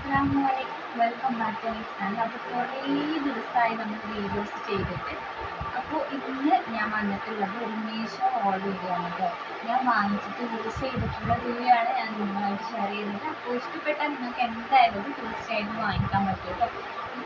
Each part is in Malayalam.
അസ്സാമലൈക്കും welcome back to my channel അപ്പോൾ കുറേ ദിവസമായി നമ്മൾ വീഡിയോസ് ചെയ്തിട്ട്. അപ്പോൾ ഇന്ന് ഞാൻ വന്നിട്ടുള്ളത് ഒരു മീഷോ ഓൾ വീഡിയോ കേട്ടോ ഞാൻ വാങ്ങിച്ചിട്ട് യൂസ് ചെയ്തിട്ടുള്ള ആണ് ഞാൻ നിങ്ങളുമായിട്ട് ഷെയർ ചെയ്യുന്നത്. അപ്പോൾ ഇഷ്ടപ്പെട്ടാൽ നിങ്ങൾക്ക് എന്തായാലും തീർച്ചയായിട്ടും വാങ്ങിക്കാൻ പറ്റും കേട്ടോ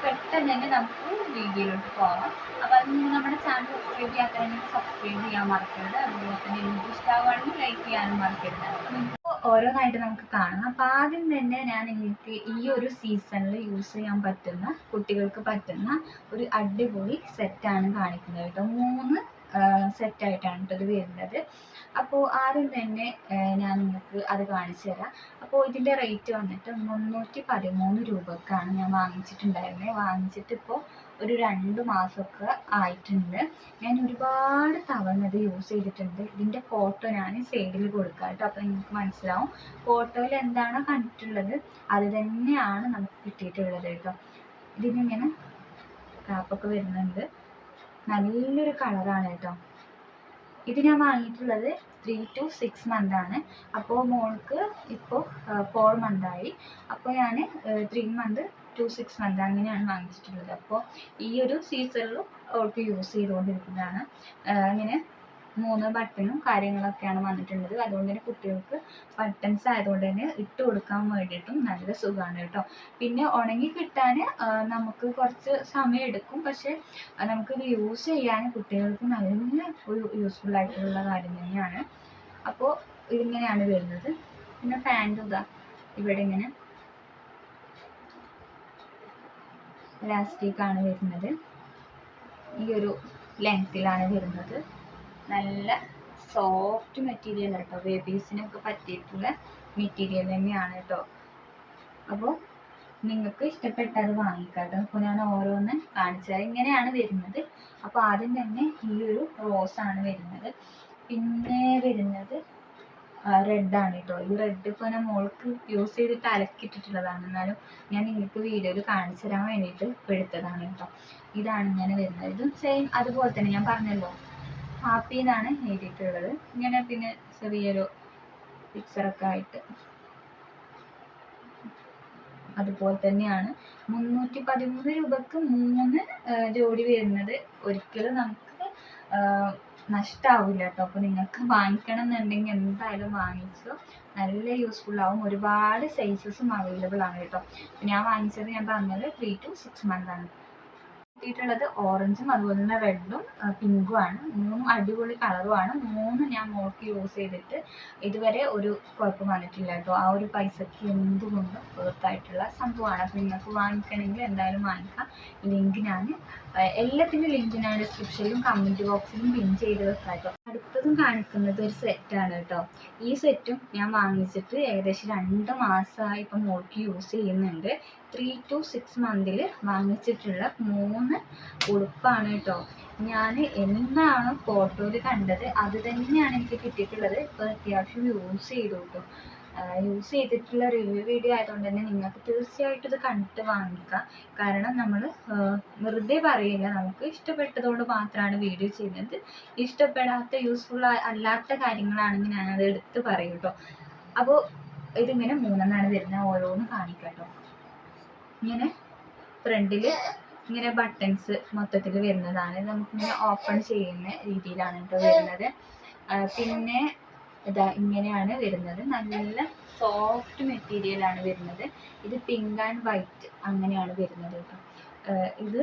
പെട്ടെന്ന് തന്നെ നമുക്ക് വീഡിയോയിലോട്ട് പോകാം അപ്പോൾ അത് നിങ്ങൾ നമ്മുടെ ചാനൽ സബ്സ്ക്രൈബ് ചെയ്യാത്തതിനെ സബ്സ്ക്രൈബ് ചെയ്യാൻ മറക്കരുത്. അതുപോലെ തന്നെ നിങ്ങൾക്ക് ഇഷ്ടമാവുകയാണെങ്കിൽ ലൈക്ക് ചെയ്യാനും മറക്കരുത്. ഓരോന്നായിട്ട് നമുക്ക് കാണാം. അപ്പൊ ആദ്യം തന്നെ ഞാൻ നിങ്ങൾക്ക് ഈ ഒരു സീസണിൽ യൂസ് ചെയ്യാൻ പറ്റുന്ന കുട്ടികൾക്ക് പറ്റുന്ന ഒരു അടിപൊളി സെറ്റാണ് കാണിക്കുന്നത് കേട്ടോ. മൂന്ന് സെറ്റായിട്ടാണ് കേട്ടോ ഇത് വരുന്നത്. അപ്പോൾ ആദ്യം തന്നെ ഞാൻ നിങ്ങൾക്ക് അത് കാണിച്ചു തരാം. അപ്പോൾ ഇതിന്റെ റേറ്റ് വന്നിട്ട് മുന്നൂറ്റി പതിമൂന്ന് രൂപക്കാണ് ഞാൻ വാങ്ങിച്ചിട്ടുണ്ടായിരുന്നത് വാങ്ങിച്ചിട്ട് ഇപ്പോൾ ഒരു രണ്ട് മാസമൊക്കെ ആയിട്ടുണ്ട്. ഞാൻ ഒരുപാട് തവണ ഇത് യൂസ് ചെയ്തിട്ടുണ്ട്. ഇതിന്റെ ഫോട്ടോ ഞാൻ സൈഡിൽ കൊടുക്കാം കേട്ടോ അപ്പോൾ നിങ്ങൾക്ക് മനസ്സിലാവും. ഫോട്ടോയിൽ എന്താണോ കണ്ടിട്ടുള്ളത് അത് തന്നെയാണ് നമുക്ക് കിട്ടിയിട്ടുള്ളത് കേട്ടോ ഇതിനിങ്ങനെ കാപ്പൊക്കെ വരുന്നുണ്ട്. നല്ലൊരു കളറാണ് കേട്ടോ. ഇത് ഞാൻ വാങ്ങിയിട്ടുള്ളത് ത്രീ ടു സിക്സ് മന്ത് ആണ്. അപ്പോൾ മോൾക്ക് ഇപ്പോൾ ഫോർ മന്ത് ആയി. അപ്പോൾ ഞാൻ three month to six month അങ്ങനെയാണ് വാങ്ങിച്ചിട്ടുള്ളത്. അപ്പോൾ ഈ ഒരു സീസണിലും അവൾക്ക് യൂസ് ചെയ്തുകൊണ്ടിരിക്കുന്നതാണ്. ആഹ് ഇങ്ങനെ മൂന്ന് ബട്ടണും കാര്യങ്ങളൊക്കെയാണ് വന്നിട്ടുള്ളത്. അതുകൊണ്ട് തന്നെ കുട്ടികൾക്ക് ബട്ടൺസ് ആയതുകൊണ്ട് തന്നെ ഇട്ട് കൊടുക്കാൻ വേണ്ടിയിട്ടും നല്ല സുഖമാണ് കേട്ടോ. പിന്നെ ഉണങ്ങി കിട്ടാൻ നമുക്ക് കുറച്ച് സമയം എടുക്കും. പക്ഷേ നമുക്ക് നമുക്കിത് യൂസ് ചെയ്യാൻ കുട്ടികൾക്ക് നല്ല ഒരു യൂസ്ഫുൾ ആയിട്ടുള്ള കാര്യം തന്നെയാണ്. അപ്പോൾ ഇതിങ്ങനെയാണ് വരുന്നത്. പിന്നെ പാന്റ് ഇതാ. ഇവിടെ ഇങ്ങനെ ഇലാസ്റ്റിക് ആണ് വരുന്നത്. ഈ ഒരു ലെങ്ത്തിലാണ് വരുന്നത്. നല്ല സോഫ്റ്റ് മെറ്റീരിയൽ കേട്ടോ ബേബീസിനൊക്കെ പറ്റിയിട്ടുള്ള മെറ്റീരിയൽ തന്നെയാണ് കേട്ടോ അപ്പോൾ നിങ്ങൾക്ക് ഇഷ്ടപ്പെട്ടത് വാങ്ങിക്കാം. കേട്ടോ അപ്പോൾ ഞാൻ ഓരോന്ന് കാണിച്ചു തരാം ഇങ്ങനെയാണ് വരുന്നത്. അപ്പോൾ ആദ്യം തന്നെ ഈ ഒരു റോസാണ് വരുന്നത്. പിന്നെ വരുന്നത് റെഡ് ആണ് കേട്ടോ ഈ റെഡ് ഇപ്പോൾ ഞാൻ മോൾക്ക് യൂസ് ചെയ്തിട്ട് അലക്കിയിട്ടിട്ടുള്ളതാണ്. എന്നാലും ഞാൻ നിങ്ങൾക്ക് വീഡിയോയിൽ കാണിച്ചു തരാൻ വേണ്ടിയിട്ട് എടുത്തതാണ് കേട്ടോ ഇതാണ് ഇങ്ങനെ വരുന്നത്. ഇതും സെയിം അതുപോലെ തന്നെ ഞാൻ പറഞ്ഞല്ലോ ഹാപ്പി എന്നാണ് എഴുതിയിട്ടുള്ളത്. ഇങ്ങനെ പിന്നെ ചെറിയൊരു പിക്ചറൊക്കെ ആയിട്ട് അതുപോലെ തന്നെയാണ്. മുന്നൂറ്റി പതിമൂന്ന് രൂപക്ക് മൂന്ന് ജോഡി വരുന്നത് ഒരിക്കലും നമുക്ക് നഷ്ടാവില്ല കേട്ടോ അപ്പോൾ നിങ്ങൾക്ക് വാങ്ങിക്കണം എന്നുണ്ടെങ്കിൽ എന്തായാലും വാങ്ങിച്ചോ. നല്ല യൂസ്ഫുൾ ആവും. ഒരുപാട് സൈസസും അവൈലബിൾ ആണ് കേട്ടോ. ഞാൻ വാങ്ങിച്ചത് ഞാൻ പറഞ്ഞത് ത്രീ ടു സിക്സ് മന്ത് ആണ്. കിട്ടിയിട്ടുള്ളത് ഓറഞ്ചും അതുപോലെ തന്നെ റെഡും പിങ്കും ആണ്. മൂന്നും അടിപൊളി കളറുമാണ് മൂന്നും ഞാൻ മോൾക്ക് യൂസ് ചെയ്തിട്ട് ഇതുവരെ ഒരു കുഴപ്പം വന്നിട്ടില്ല കേട്ടോ. ആ ഒരു പൈസക്ക് എന്തുകൊണ്ടും വർത്തായിട്ടുള്ള സംഭവമാണ്. അപ്പോൾ നിങ്ങൾക്ക് വാങ്ങിക്കണമെങ്കിൽ എന്തായാലും വാങ്ങിക്കാം. ലിങ്ക് ഞാൻ എല്ലാത്തിന്റെ ലിങ്ക് ഞാൻ ഡിസ്ക്രിപ്ഷനിലും കമന്റ് ബോക്സിലും പിൻ ചെയ്ത് വെക്കാം അടുത്തതും കാണിക്കുന്നത് ഒരു സെറ്റാണ് കേട്ടോ ഈ സെറ്റും ഞാൻ വാങ്ങിച്ചിട്ട് ഏകദേശം രണ്ട് മാസമായി ഇപ്പം മോൾക്ക് യൂസ് ചെയ്യുന്നുണ്ട്. ത്രീ ടു സിക്സ് മന്തിൽ വാങ്ങിച്ചിട്ടുള്ള മൂന്ന് ഉടുപ്പാണ് കേട്ടോ ഞാൻ എന്താണോ ഫോട്ടോയിൽ കണ്ടത് അത് തന്നെയാണ് എനിക്ക് കിട്ടിയിട്ടുള്ളത്. ഇപ്പോൾ അത്യാവശ്യം യൂസ് ചെയ്തു കേട്ടോ യൂസ് ചെയ്തിട്ടുള്ള റിവ്യൂ വീഡിയോ ആയതുകൊണ്ട് തന്നെ നിങ്ങൾക്ക് തീർച്ചയായിട്ടും ഇത് കണ്ടിട്ട് വാങ്ങിക്കാം. കാരണം നമ്മൾ വെറുതെ പറയില്ല. നമുക്ക് ഇഷ്ടപ്പെട്ടതുകൊണ്ട് മാത്രമാണ് വീഡിയോ ചെയ്യുന്നത്. ഇഷ്ടപ്പെടാത്ത യൂസ്ഫുൾ അല്ലാത്ത കാര്യങ്ങളാണെങ്കിൽ ഞാനത് എടുത്ത് പറയും കേട്ടോ അപ്പോൾ ഇതിങ്ങനെ മൂന്നെണ്ണാണ് വരുന്നത്. ഓരോന്ന് കാണിക്കാം കേട്ടോ ഇങ്ങനെ ഫ്രണ്ടിൽ ഇങ്ങനെ ബട്ടൺസ് മൊത്തത്തിൽ വരുന്നതാണ്. നമുക്കിങ്ങനെ ഓപ്പൺ ചെയ്യുന്ന രീതിയിലാണ് കേട്ടോ വരുന്നത്. പിന്നെ ഇതാ ഇങ്ങനെയാണ് വരുന്നത്. നല്ല സോഫ്റ്റ് മെറ്റീരിയൽ ആണ് വരുന്നത്. ഇത് പിങ്ക് ആൻഡ് വൈറ്റ് അങ്ങനെയാണ് വരുന്നത് കേട്ടോ. ഇത്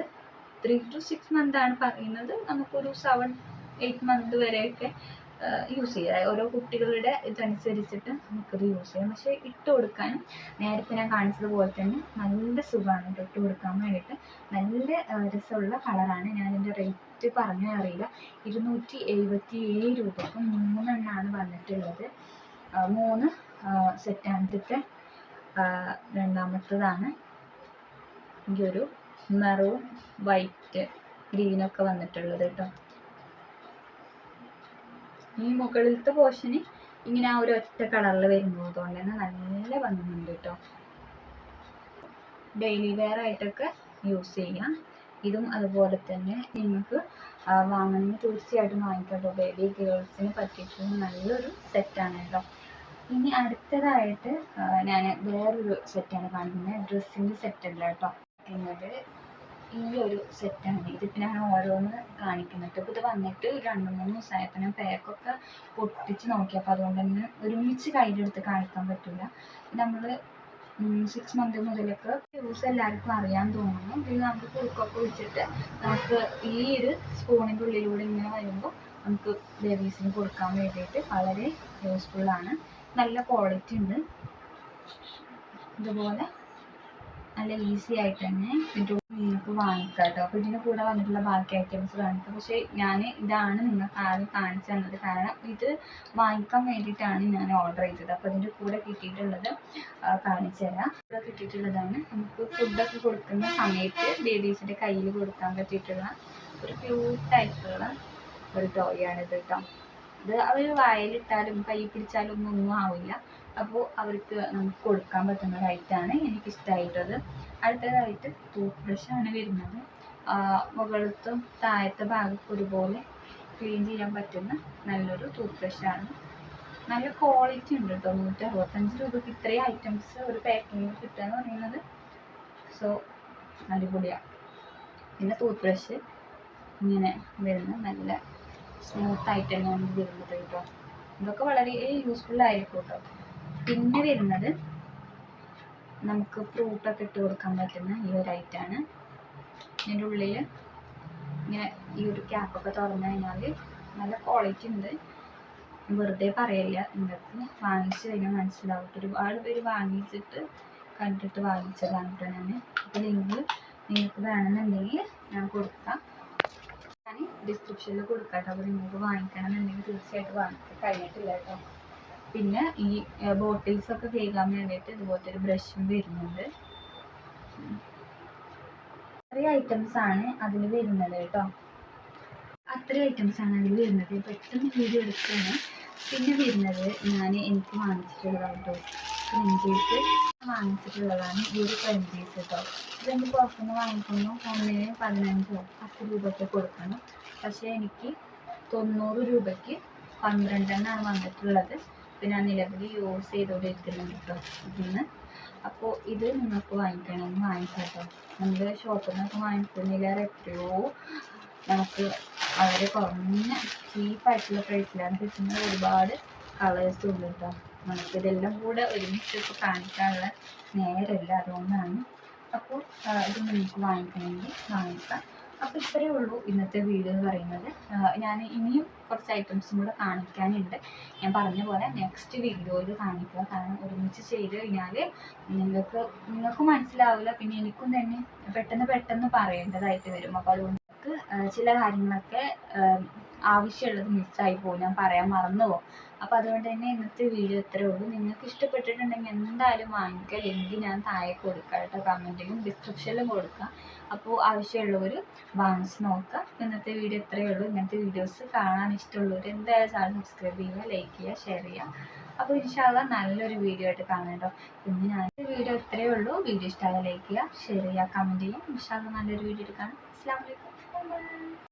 ത്രീ ടു സിക്സ് മന്ത് ആണ് പറയുന്നത്. നമുക്കൊരു സെവൻ എയ്റ്റ് മന്ത് വരെയൊക്കെ യൂസ് ചെയ്യുക ഓരോ കുട്ടികളുടെ ഇതനുസരിച്ചിട്ട് നമുക്കത് യൂസ് ചെയ്യാം. പക്ഷേ ഇട്ട് കൊടുക്കാനും നേരത്തെ ഞാൻ കാണിച്ചതുപോലെ തന്നെ നല്ല സുഖമാണ് കേട്ടോ ഇട്ട് കൊടുക്കാൻ വേണ്ടിയിട്ട്. നല്ല രസമുള്ള കളറാണ് ഞാൻ ഇതിന്റെ റേറ്റ് പറഞ്ഞാൽ അറിയില്ല. ഇരുന്നൂറ്റി എഴുപത്തി ഏഴ് രൂപക്ക് മൂന്നെണ്ണമാണ് വന്നിട്ടുള്ളത് മൂന്ന് സെറ്റാമത്തെ രണ്ടാമത്തതാണ്. ഈ ഒരു മെറൂൺ വൈറ്റ് ഗ്രീനൊക്കെ വന്നിട്ടുള്ളത് കേട്ടോ. ഈ മുകളിലത്തെ പോർഷന് ഇങ്ങനെ ആ ഒരു ഒറ്റ കളറിൽ വരുന്നത് കൊണ്ട് തന്നെ നല്ല ഭംഗിയുണ്ട് കേട്ടോ ഡെയിലി വെയർ ആയിട്ടൊക്കെ യൂസ് ചെയ്യാം. ഇതും അതുപോലെ തന്നെ നിങ്ങൾക്ക് വാങ്ങണമെങ്കിൽ തീർച്ചയായിട്ടും വാങ്ങിക്കാം കേട്ടോ ബേബി ഗേൾസിന് പറ്റിയിട്ടുള്ള നല്ലൊരു സെറ്റാണ് കേട്ടോ ഇനി അടുത്തതായിട്ട് ഞാൻ വേറൊരു സെറ്റാണ് കാണിക്കുന്നത്. ഡ്രസ്സിന്റെ സെറ്റല്ല കേട്ടോ എന്നത് ഈ ഒരു സെറ്റാണ് ഞാൻ ഓരോന്ന് കാണിക്കുന്നത്. ഇത് വന്നിട്ട് രണ്ട് മൂന്ന് ദിവസമായപ്പോൾ ഞാൻ പാക്കൊക്കെ പൊട്ടിച്ച് നോക്കിയപ്പോൾ അതുകൊണ്ട് തന്നെ ഒരുമിച്ച് കയ്യിലെടുത്ത് കാണിക്കാൻ പറ്റില്ല നമ്മൾ സിക്സ് മന്ത് മുതലൊക്കെ യൂസ് എല്ലാവർക്കും അറിയാൻ തോന്നുന്നു. പിന്നെ നമുക്ക് കുറുക്കൊക്കെ വെച്ചിട്ട് നമുക്ക് ഈ ഒരു സ്പൂണിന്റെ ഉള്ളിലൂടെ ഇങ്ങനെ വരുമ്പോൾ നമുക്ക് ബേബീസിന് കൊടുക്കാൻ വേണ്ടിയിട്ട് വളരെ യൂസ്ഫുള്ളാണ് നല്ല ക്വാളിറ്റി ഉണ്ട്. ഇതുപോലെ നല്ല ഈസി ആയിട്ട് തന്നെ ഇതിന്റെ നിങ്ങൾക്ക് വാങ്ങിക്കാം കേട്ടോ അപ്പൊ ഇതിന്റെ കൂടെ വന്നിട്ടുള്ള ബാക്കി ഐറ്റംസ് കാണിക്കാം പക്ഷേ ഞാൻ ഇതാണ് നിങ്ങൾക്ക് ആദ്യം കാണിച്ചു തന്നത്. കാരണം ഇത് വാങ്ങിക്കാൻ വേണ്ടിയിട്ടാണ് ഞാൻ ഓർഡർ ചെയ്തത്. അപ്പൊ ഇതിന്റെ കൂടെ കിട്ടിയിട്ടുള്ളത് കാണിച്ചു തരാം. കൂടെ കിട്ടിയിട്ടുള്ളതാണ് നമുക്ക് ഫുഡൊക്കെ കൊടുക്കുന്ന സമയത്ത് ബേബീസിന്റെ കയ്യിൽ കൊടുക്കാൻ പറ്റിയിട്ടുള്ള ഒരു ക്യൂട്ട് ആയിട്ടുള്ള ഒരു ടോയാണിത് കേട്ടോ ഇത് അവർ വായിലിട്ടാലും കൈ പിടിച്ചാലും ഒന്നും ആവില്ല. അപ്പോൾ അവർക്ക് നമുക്ക് കൊടുക്കാൻ പറ്റുന്ന ഒരു എനിക്ക് എനിക്കിഷ്ടമായിട്ടത് അടുത്തതായിട്ട് ടൂത്ത് ബ്രഷാണ് വരുന്നത്. മുകളിലത്തും താഴത്തെ ഭാഗത്ത് ഒരുപോലെ ക്ലീൻ ചെയ്യാൻ പറ്റുന്ന നല്ലൊരു ടൂത്ത് ബ്രഷാണ് നല്ല ക്വാളിറ്റി ഉണ്ട് കേട്ടോ നൂറ്റി അറുപത്തഞ്ച് രൂപയ്ക്ക് ഇത്രയും ഐറ്റംസ് ഒരു പാക്കിങ്ങിൽ കിട്ടുക എന്ന് പറയുന്നത്. സോ അടിപൊളിയാണ് പിന്നെ ടൂത്ത് ബ്രഷ് ഇങ്ങനെ വരുന്ന നല്ല സ്മൂത്ത് ആയിട്ട് തന്നെയാണ് വരുന്നത് കേട്ടോ ഇതൊക്കെ വളരെ യൂസ്ഫുൾ ആയിരിക്കും കേട്ടോ പിന്നെ വരുന്നത് നമുക്ക് ഫ്രൂട്ടൊക്കെ ഇട്ട് കൊടുക്കാൻ പറ്റുന്ന ഈ ഒരു ഐറ്റാണ് ഇതിന്റെ ഉള്ളിൽ ഇങ്ങനെ ഈ ഒരു ക്യാപ്പൊക്കെ തുറന്നു കഴിഞ്ഞാൽ നല്ല ക്വാളിറ്റി ഉണ്ട്. വെറുതെ പറയില്ല നിങ്ങൾക്ക് വാങ്ങിച്ചു കഴിഞ്ഞാൽ മനസ്സിലാവും. ഒരുപാട് പേര് വാങ്ങിച്ചിട്ട് കണ്ടിട്ട് വാങ്ങിച്ചതാണ് കേട്ടോ ഞാൻ അപ്പോൾ ലിങ്ക് നിങ്ങൾക്ക് വേണമെന്നുണ്ടെങ്കിൽ ഞാൻ കൊടുക്കാം. ഞാൻ ഡിസ്ക്രിപ്ഷനിൽ കൊടുക്കാം കേട്ടോ. അപ്പോൾ നിങ്ങൾക്ക് വാങ്ങിക്കണം എന്നുണ്ടെങ്കിൽ തീർച്ചയായിട്ടും വാങ്ങിക്കാൻ കഴിഞ്ഞിട്ടില്ല കേട്ടോ. പിന്നെ ഈ ബോട്ടിൽസ് ഒക്കെ കഴുകാൻ വേണ്ടിയിട്ട് ഇതുപോലത്തെ ഒരു ബ്രഷും വരുന്നുണ്ട് അത്രയും ഐറ്റംസ് ആണ് അതിൽ വരുന്നത് കേട്ടോ. അത്രയും ഐറ്റംസ് ആണ് അതിൽ വരുന്നത്. പെട്ടെന്ന് വീഡിയോ എടുക്കുകയാണ്. പിന്നെ വരുന്നത് ഞാൻ എനിക്ക് വാങ്ങിച്ചിട്ടുള്ളതാണ് കേട്ടോ വാങ്ങിച്ചിട്ടുള്ളതാണ് ഈ ഒരു ക്രഞ്ചീസ് കേട്ടോ ഇതെനിക്ക് പുറത്തുനിന്ന് വാങ്ങിക്കുന്നു. ഒന്നിന് പതിനഞ്ചോ പത്ത് രൂപയ്ക്ക് കൊടുക്കണം. പക്ഷേ എനിക്ക് തൊണ്ണൂറ് രൂപയ്ക്ക് പന്ത്രണ്ടെണ്ണാണ് വന്നിട്ടുള്ളത്. പിന്നെ ഞാൻ നിലവിൽ യൂസ് ചെയ്തുകൊണ്ടിരിക്കുന്നുണ്ട് കേട്ടോ ഇതിന്ന്. അപ്പോൾ ഇത് നിങ്ങൾക്ക് വാങ്ങിക്കണമെങ്കിൽ വാങ്ങിക്കാം കേട്ടോ നമ്മൾ ഷോപ്പിൽ നിന്നൊക്കെ വാങ്ങിക്കുന്നതിലേറെ എത്രയോ നമുക്ക് വളരെ കുറഞ്ഞ ചീപ്പായിട്ടുള്ള പ്രൈസിലാണ് കിട്ടുന്നത് ഒരുപാട് കളേഴ്സും ഉണ്ട് കേട്ടോ നമുക്ക് ഇതെല്ലാം കൂടെ ഒരുമിച്ച് ഇപ്പോൾ കാണിക്കാനുള്ള നേരമില്ല. അതുകൊണ്ടാണ്. അപ്പോൾ ഇത് നിങ്ങൾക്ക് വാങ്ങിക്കണമെങ്കിൽ വാങ്ങിക്കാം. അപ്പോൾ ഇത്രയേ ഉള്ളൂ ഇന്നത്തെ വീഡിയോ എന്ന് പറയുന്നത്. ഞാൻ ഇനിയും കുറച്ച് ഐറ്റംസും കൂടെ കാണിക്കാനുണ്ട്. ഞാൻ പറഞ്ഞ പോലെ നെക്സ്റ്റ് വീഡിയോയിൽ കാണിക്കുക കാരണം ഒരുമിച്ച് ചെയ്ത് കഴിഞ്ഞാൽ നിങ്ങൾക്ക് നിങ്ങൾക്ക് മനസ്സിലാവില്ല. പിന്നെ എനിക്കും തന്നെ പെട്ടെന്ന് പെട്ടെന്ന് പറയേണ്ടതായിട്ട് വരും. അപ്പോൾ അതുകൊണ്ട് ചില കാര്യങ്ങളൊക്കെ ആവശ്യമുള്ളത് മിസ്സായി പോകും. ഞാൻ പറയാൻ മറന്നു പോകും. അപ്പോൾ അതുകൊണ്ട് തന്നെ ഇന്നത്തെ വീഡിയോ ഇത്രേ ഉള്ളൂ. നിങ്ങൾക്ക് ഇഷ്ടപ്പെട്ടിട്ടുണ്ടെങ്കിൽ എന്തായാലും വാങ്ങിക്കുക. ലിങ്ക് ഞാൻ താഴെ കൊടുക്കാം കേട്ടോ. കമന്റിലും ഡിസ്ക്രിപ്ഷനിലും കൊടുക്കാം. അപ്പോൾ ആവശ്യമുള്ളവർ വാങ്ങിച്ച് നോക്കുക ഇന്നത്തെ വീഡിയോ ഇത്രയേ ഉള്ളൂ. ഇങ്ങനത്തെ വീഡിയോസ് കാണാൻ ഇഷ്ടമുള്ളവർ എന്തായാലും സബ്സ്ക്രൈബ് ചെയ്യുക ലൈക്ക് ചെയ്യുക ഷെയർ ചെയ്യുക. അപ്പോൾ ഇൻഷാല്ല നല്ലൊരു വീഡിയോ ആയിട്ട് കാണാം കേട്ടോ ഇന്ന് ഞാൻ വീഡിയോ ഇത്രയേ ഉള്ളൂ. വീഡിയോ ഇഷ്ടമായ ലൈക്ക് ചെയ്യുക ഷെയർ ചെയ്യുക കമന്റ് ചെയ്യുക. ഇൻഷാല്ല നല്ലൊരു വീഡിയോ ആയിട്ട് കാണാം. അസ്സാം വലൈക്കും